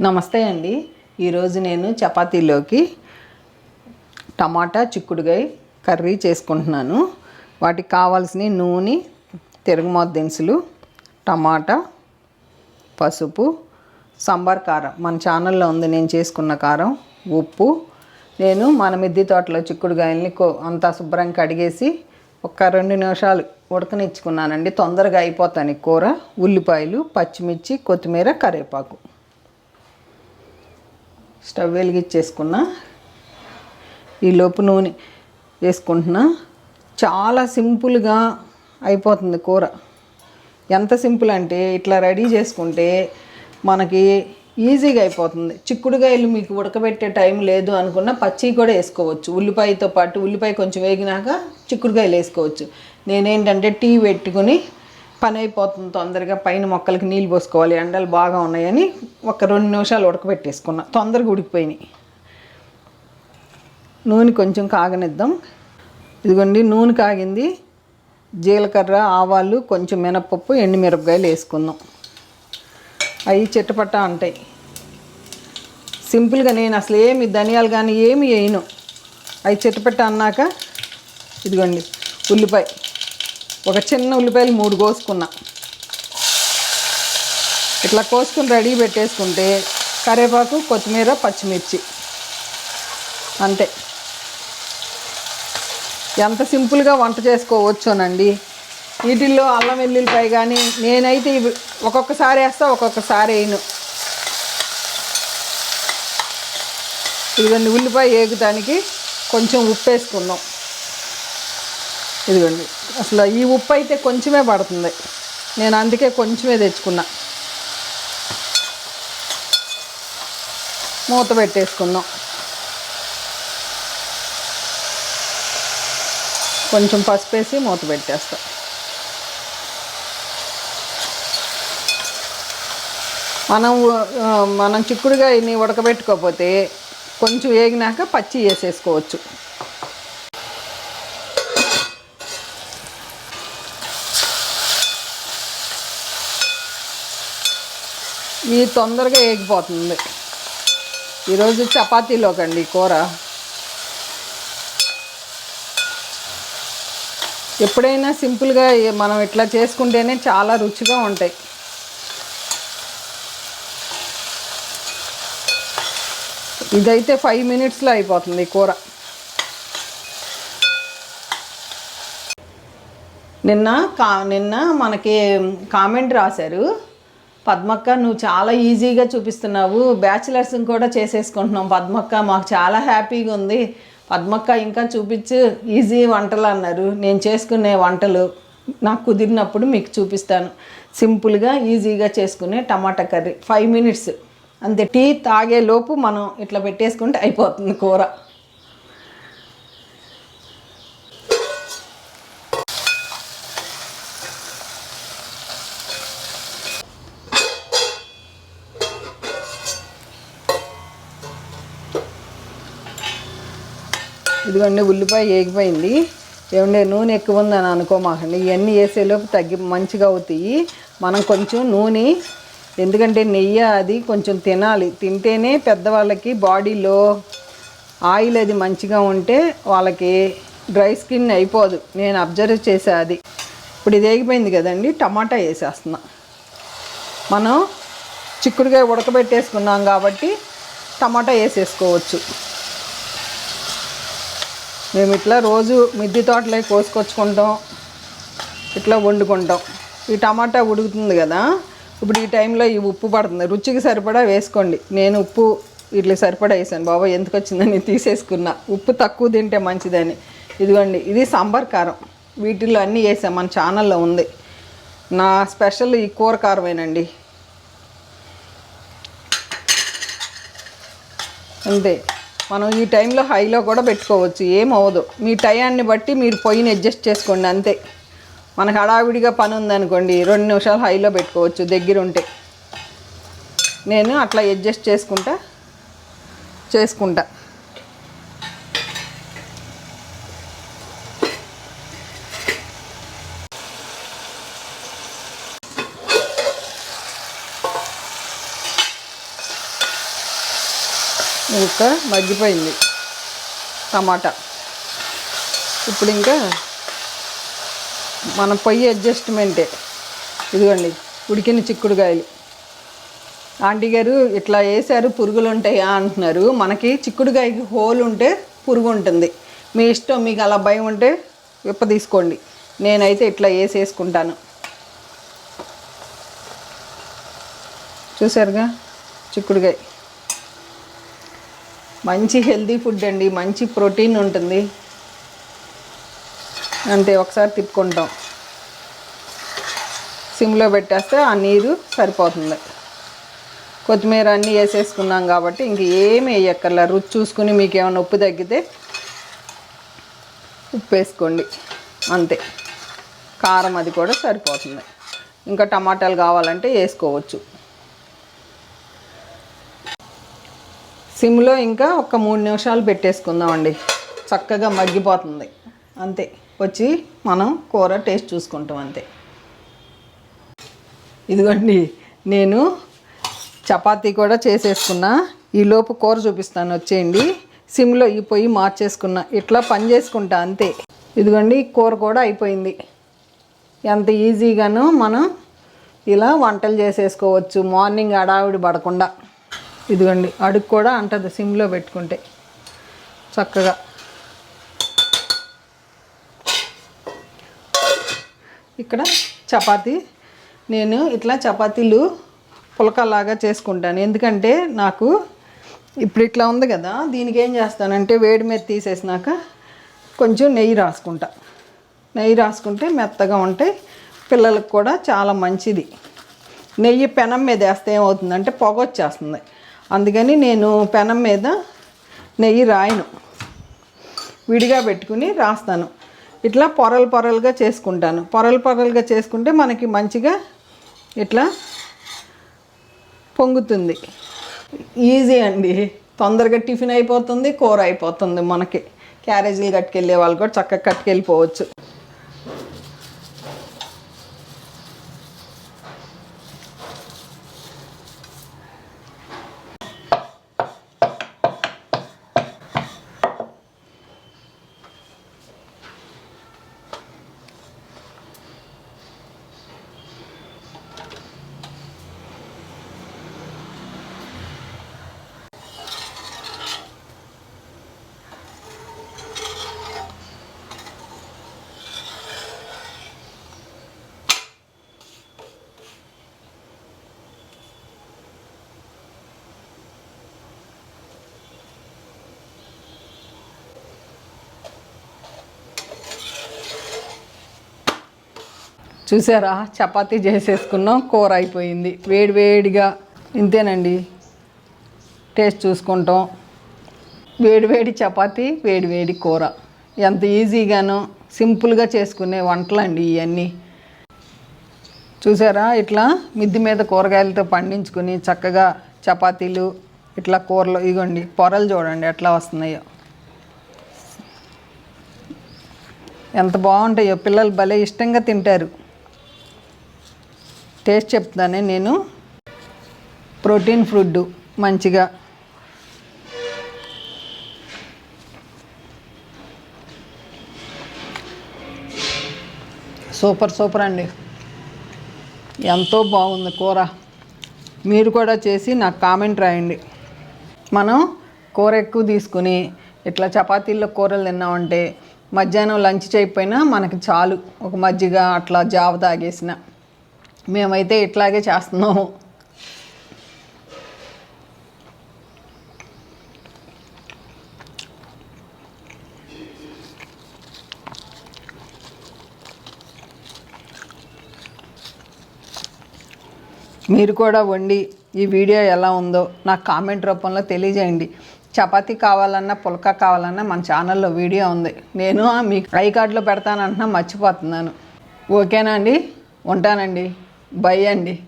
నమస్తే అండి. ఈరోజు నేను చపాతీలోకి టమాటా చిక్కుడుగాయ కర్రీ చేసుకుంటున్నాను. వాటికి కావాల్సిన నూనె తిరగమాత దినుసులు టమాటా పసుపు సాంబార్ కారం. మన ఛానల్లో ఉంది నేను చేసుకున్న కారం ఉప్పు. నేను మన మిద్దె తోటలో చిక్కుడుగాయల్ని కో అంతా శుభ్రంగా కడిగేసి ఒక రెండు నిమిషాలు ఉడకనిచ్చుకున్నానండి. తొందరగా అయిపోతాను కూర. ఉల్లిపాయలు పచ్చిమిర్చి కొత్తిమీర కరివేపాకు. స్టవ్ వెలిగించేసుకున్నా ఈ లోపు నూనె వేసుకుంటున్నా. చాలా సింపుల్గా అయిపోతుంది కూర. ఎంత సింపుల్ అంటే ఇట్లా రెడీ చేసుకుంటే మనకి ఈజీగా అయిపోతుంది. చిక్కుడుగాయలు మీకు ఉడకబెట్టే టైం లేదు అనుకున్న పచ్చి కూడా వేసుకోవచ్చు. ఉల్లిపాయతో పాటు ఉల్లిపాయ కొంచెం వేగినాక చిక్కుడుగాయలు వేసుకోవచ్చు. నేనేంటంటే టీ పెట్టుకుని పని అయిపోతుంది తొందరగా పైన మొక్కలకి నీళ్ళు పోసుకోవాలి ఎండలు బాగా ఉన్నాయని ఒక రెండు నిమిషాలు ఉడకబెట్టేసుకున్నా. తొందరగా ఉడికిపోయినాయి. నూనె కొంచెం కాగనిద్దాం. ఇదిగోండి నూనె కాగింది. జీలకర్ర ఆవాలు కొంచెం మినపప్పు ఎండుమిరపకాయలు వేసుకుందాం. అవి చిట్టపట్ట అంటాయి సింపుల్గా నేను అసలు ఏమి ధనియాలు కానీ ఏమి వేయను. అవి చిట్టపట్ట అన్నాక ఇదిగోండి ఉల్లిపాయ. ఒక చిన్న ఉల్లిపాయలు మూడు కోసుకున్నా. ఇట్లా కోసుకుని రెడీ పెట్టేసుకుంటే కరివేపాకు కొత్తిమీర పచ్చిమిర్చి. అంతే. ఎంత సింపుల్గా వంట చేసుకోవచ్చునండి. వీటిల్లో అల్లం వెల్లుల్లిపాయ కానీ నేనైతే ఇవి ఒక్కొక్కసారి వేస్తా ఒక్కొక్కసారి వేయను. ఇదిగోండి ఉల్లిపాయ వేగుతానికి కొంచెం ఉప్పు వేసుకుందాం ఇదిగోండి. అసలు ఈ ఉప్పు అయితే కొంచెమే పడుతుంది. నేను అందుకే కొంచెమే తెచ్చుకున్నా. మూత పెట్టేసుకుందాం కొంచెం పసుపు వేసి మూత పెట్టేస్తా. మనం మనం మనం చిక్కుడుగాయని ఉడకబెట్టుకోకపోతే కొంచెం వేగినాక పచ్చి వేసేసుకోవచ్చు. ఇది తొందరగా వేగిపోతుంది ఈరోజు చపాతీలోకండి కూర. ఎప్పుడైనా సింపుల్గా మనం ఇట్లా చేసుకుంటేనే చాలా రుచిగా ఉంటాయి. ఇదైతే ఫైవ్ మినిట్స్లో అయిపోతుంది ఈ కూర. నిన్న కా నిన్న మనకి కామెంట్ రాశారు. పద్మక్క నువ్వు చాలా ఈజీగా చూపిస్తున్నావు. బ్యాచిలర్స్ కూడా చేసేసుకుంటున్నాం. పద్మక్క మాకు చాలా హ్యాపీగా ఉంది. పద్మక్క ఇంకా చూపించు. ఈజీ వంటలు అన్నారు. నేను చేసుకునే వంటలు నాకు కుదిరినప్పుడు మీకు చూపిస్తాను. సింపుల్గా ఈజీగా చేసుకునే టమాటా కర్రీ. Five minutes. అంతే. టీ తాగే లోపు మనం ఇట్లా పెట్టేసుకుంటే అయిపోతుంది కూర. ఇదిగోండి ఉల్లిపాయ వేగిపోయింది ఏమంటే నూనె ఎక్కువ ఉందని అనుకోమాకండి. ఇవన్నీ వేసేలోపు తగ్గి మంచిగా అవుతాయి. మనం కొంచెం నూనె ఎందుకంటే నెయ్యి అది కొంచెం తినాలి. తింటేనే పెద్దవాళ్ళకి బాడీలో ఆయిల్ అది మంచిగా ఉంటే వాళ్ళకి డ్రై స్కిన్ అయిపోదు. నేను అబ్జర్వ్ చేసా అది. ఇప్పుడు ఇది వేగిపోయింది కదండి టమాటా వేసేస్తున్నా. మనం చిక్కుడుగా ఉడకబెట్టేసుకున్నాం కాబట్టి టమాటా వేసేసుకోవచ్చు. మేము ఇట్లా రోజు మిద్ది తోటలే కోసుకొచ్చుకుంటాం ఇట్లా వండుకుంటాం. ఈ టమాటా ఉడుకుతుంది కదా ఇప్పుడు ఈ టైంలో ఈ ఉప్పు పడుతుంది. రుచికి సరిపడా వేసుకోండి. నేను ఉప్పు ఇట్లా సరిపడా వేసాను. బాబా ఎందుకు వచ్చిందని తీసేసుకున్నా. ఉప్పు తక్కువ తింటే మంచిదని. ఇదిగోండి ఇది సాంబార్ కారం. వీటిల్లో అన్నీ వేసాం. మన ఛానల్లో ఉంది. నా స్పెషల్ ఈ కూర కారమేనండి. అంతే. మనం ఈ టైంలో హైలో కూడా పెట్టుకోవచ్చు ఏమవ్వదు. మీ టయాన్ని బట్టి మీరు పొయ్యిని అడ్జస్ట్ చేసుకోండి అంతే. మనకు హడావిడిగా పని ఉందనుకోండి రెండు నిమిషాలు హైలో పెట్టుకోవచ్చు దగ్గర ఉంటే నేను అట్లా అడ్జస్ట్ చేసుకుంటా చేసుకుంటా. ఇంకా మగ్గిపోయింది టమాటా. ఇప్పుడు ఇంకా మన పొయ్యి అడ్జస్ట్మెంటే. ఇదిగోండి ఉడికిన చిక్కుడుకాయలు. ఆంటీ గారు ఇట్లా వేసారు పురుగులు ఉంటాయా అంటున్నారు. మనకి చిక్కుడుకాయకి హోల్ ఉంటే పురుగు ఉంటుంది మీ ఇష్టం మీకు అలా భయం ఉంటే విప్ప తీసుకోండి. నేనైతే ఇట్లా వేసేసుకుంటాను. చూసారుగా చిక్కుడుకాయ. మంచి హెల్తీ ఫుడ్ అండి మంచి ప్రోటీన్ ఉంటుంది. అంతే ఒకసారి తిప్పుకుంటాం. సిమ్లో పెట్టేస్తే ఆ నీరు సరిపోతుంది. కొత్తిమీర అన్నీ వేసేసుకున్నాం కాబట్టి ఇంక ఏమి వేయక్కర్లా. రుచి చూసుకుని మీకు ఏమైనా ఉప్పు తగ్గితే ఉప్పు వేసుకోండి. అంతే. కారం అది కూడా సరిపోతుంది. ఇంకా టమాటాలు కావాలంటే వేసుకోవచ్చు. సిమ్లో ఇంకా ఒక మూడు నిమిషాలు పెట్టేసుకుందామండి. చక్కగా మగ్గిపోతుంది. అంతే. వచ్చి మనం కూర టేస్ట్ చూసుకుంటాం అంతే. ఇదిగోండి నేను చపాతీ కూడా చేసేసుకున్నా. ఈలోపు కూర చూపిస్తాను. వచ్చేయండి. సిమ్లో ఈ పొయ్యి మార్చేసుకున్నా. ఇట్లా పని చేసుకుంటా అంతే. ఇదిగోండి కూర కూడా అయిపోయింది. ఎంత ఈజీగాను మనం ఇలా వంటలు చేసేసుకోవచ్చు. మార్నింగ్ అడావిడి పడకుండా. ఇదిగోండి అడుగు కూడా అంటది సిమ్లో పెట్టుకుంటే. చక్కగా. ఇక్కడ చపాతీ నేను ఇట్లా చపాతీలు పులకలాగా చేసుకుంటాను. ఎందుకంటే నాకు ఇప్పుడు ఇట్లా ఉంది కదా దీనికి ఏం చేస్తానంటే వేడి మీద తీసేసినాక కొంచెం నెయ్యి రాసుకుంటా. నెయ్యి రాసుకుంటే మెత్తగా ఉంటాయి పిల్లలకు కూడా చాలా మంచిది. నెయ్యి పెనం మీద వేస్తే ఏమవుతుందంటే పొగ వచ్చేస్తుంది. అందుకని నేను పెనం మీద నెయ్యి రాయను. విడిగా పెట్టుకుని రాస్తాను. ఇట్లా పొరలు పొరలుగా చేసుకుంటాను. పొరలు పొరలుగా చేసుకుంటే మనకి మంచిగా ఇట్లా పొంగుతుంది. ఈజీ అండి. తొందరగా టిఫిన్ అయిపోతుంది కూర అయిపోతుంది మనకి. క్యారేజీలు కట్టుకెళ్ళే వాళ్ళు కూడా చక్కగా కట్టుకెళ్ళిపోవచ్చు. చూసారా? చపాతీ చేసేసుకున్నాం కూర అయిపోయింది. వేడివేడిగా ఇంతేనండి. టేస్ట్ చూసుకుంటాం. వేడివేడి చపాతి చపాతీ కూర. ఎంత ఈజీగానో సింపుల్గా చేసుకునే వంటలండి ఇవన్నీ చూసారా? ఇట్లా మిద్ది మీద కూరగాయలతో పండించుకుని చక్కగా చపాతీలు ఇట్లా కూరలు ఇగోండి పొరలు చూడండి ఎట్లా వస్తున్నాయో. ఎంత బాగుంటాయో పిల్లలు భలే ఇష్టంగా తింటారు. టేస్ట్ చెప్తానే నేను. ప్రోటీన్ ఫుడ్ మంచిగా. సూపర్ సూపర్ అండి. ఎంతో బాగుంది కూర. మీరు కూడా చేసి నాకు కామెంట్ రాయండి. మనం కూర ఎక్కువ తీసుకుని ఇట్లా చపాతీల్లో కూరలు తిన్నామంటే మధ్యాహ్నం లంచ్ చేయకపోయినా మనకి చాలు. ఒక మజ్జిగ అట్లా జావ తాగేసిన. మేమైతే ఇట్లాగే చేస్తున్నాము. మీరు కూడా వండి ఈ వీడియో ఎలా ఉందో నాకు కామెంట్ రూపంలో తెలియజేయండి. చపాతీ కావాలన్నా పుల్కా కావాలన్నా మన ఛానల్లో వీడియో ఉంది. నేను మీకు ఐ కార్డులో పెడతానంటున్నా మర్చిపోతున్నాను. ఓకేనా అండి? ఉంటానండి. బై అండి.